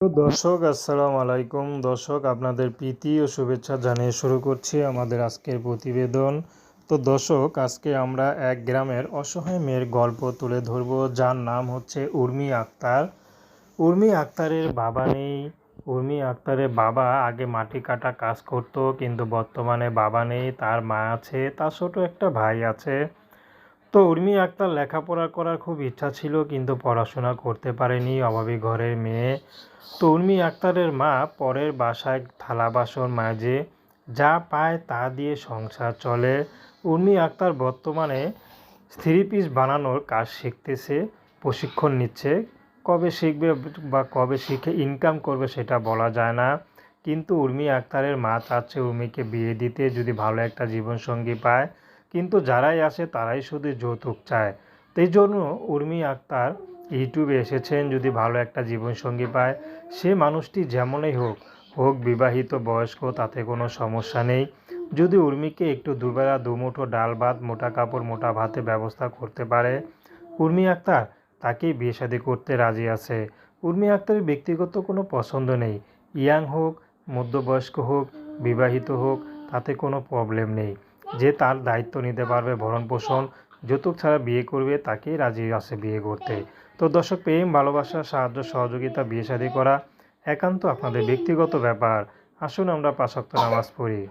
তো দর্শক, আসসালামু আলাইকুম। দর্শক, আপনাদের প্রীতি ও শুভেচ্ছা জানিয়ে শুরু করছি আমাদের আজকের প্রতিবেদন। তো দর্শক, আজকে আমরা এক গ্রামের অসহায় মেয়ের গল্প তুলে ধরব, যার নাম হচ্ছে উর্মি আক্তার। উর্মি আক্তারের বাবা নেই। উর্মি আক্তারের বাবা আগে মাটি কাটা কাজ করতো, কিন্তু বর্তমানে বাবা নেই, তার মা আছে, তার ছোট একটা ভাই আছে। তো উর্মি আক্তার লেখাপড়া করার খুব ইচ্ছা ছিল, কিন্তু পড়াশোনা করতে পারেনি অভাবী ঘরের মেয়ে। তো উর্মি আক্তারের মা পরের বাসায় থালা বাসন মাঝে যা পায় তা দিয়ে সংসার চলে। উর্মি আক্তার বর্তমানে থ্রি পিস বানানোর কাজ শিখতেছে, প্রশিক্ষণ নিচ্ছে। কবে শিখবে বা কবে শিখে ইনকাম করবে সেটা বলা যায় না। কিন্তু উর্মি আক্তারের মা চাচ্ছে উর্মিকে বিয়ে দিতে, যদি ভালো একটা জীবনসঙ্গী পায়। কিন্তু যারাই আসে তারাই শুধু যৌতুক চায়। তো এই জন্য উর্মি আক্তার ইউটিউবে এসেছেন, যদি ভালো একটা জীবনসঙ্গী পায়। সে মানুষটি যেমনই হোক হোক বিবাহিত, বয়স্ক, তাতে কোনো সমস্যা নেই। যদি উর্মিকে একটু দুবেলা, দুমুঠো ডাল ভাত, মোটা কাপড়, মোটা ভাতে ব্যবস্থা করতে পারে, উর্মি আক্তার তাকেই বিয়ে শাদী করতে রাজি আছে। উর্মি আক্তারের ব্যক্তিগত কোনো পছন্দ নেই। ইয়াং হোক, মধ্যবয়স্ক হোক, বিবাহিত হোক, তাতে কোনো প্রবলেম নেই। যে তার দায়িত্ব নিতে পারবে ভরণ পোষণ, যৌতুক ছাড়া বিয়ে করবে, তাকেই রাজি আছে বিয়ে করতে। তো দর্শক, প্রেম, ভালোবাসা, সাহায্য, সহযোগিতা, বিয়ে শাদী করা একান্ত আপনাদের ব্যক্তিগত ব্যাপার। আসুন আমরা পাশক্ত নামাজ পড়ি।